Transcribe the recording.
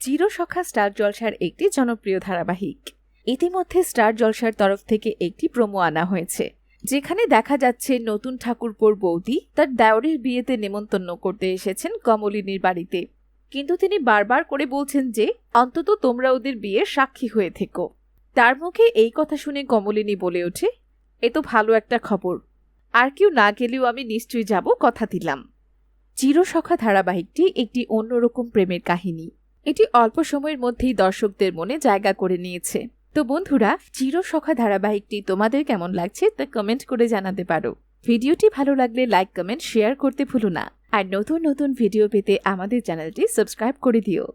Chirosakha star জলসার একটি জনপ্রিয় ধারাবাহিক। ইতিমধ্যে স্টার জলসার তরফ থেকে একটি প্রোমো আনা হয়েছে, যেখানে দেখা যাচ্ছে নতুন ঠাকুরপোর বৌদি তার দেওরের বিয়েতে নেমন্তন্ন করতে এসেছেন কমলিনীর বাড়িতে। কিন্তু তিনি বারবার করে বলছেন যে, অন্তত তোমরা ওদের বিয়ের সাক্ষী হয়ে থেকো। তার মুখে এই কথা শুনে কমলিনী বলে ওঠে, এ তো ভালো একটা খবর। আর কেউ না গেলেও আমি নিশ্চয়ই যাব, কথা দিলাম। চিরসখা ধারাবাহিকটি একটি অন্যরকম প্রেমের কাহিনী। এটি অল্প সময়ের মধ্যেই দর্শকদের মনে জায়গা করে নিয়েছে। তো বন্ধুরা, চিরসখা ধারাবাহিকটি তোমাদের কেমন লাগছে তা কমেন্ট করে জানাতে পারো। ভিডিওটি ভালো লাগলে লাইক কমেন্ট শেয়ার করতে ভুলো না। আর নতুন নতুন ভিডিও পেতে আমাদের চ্যানেলটি সাবস্ক্রাইব করে দিও।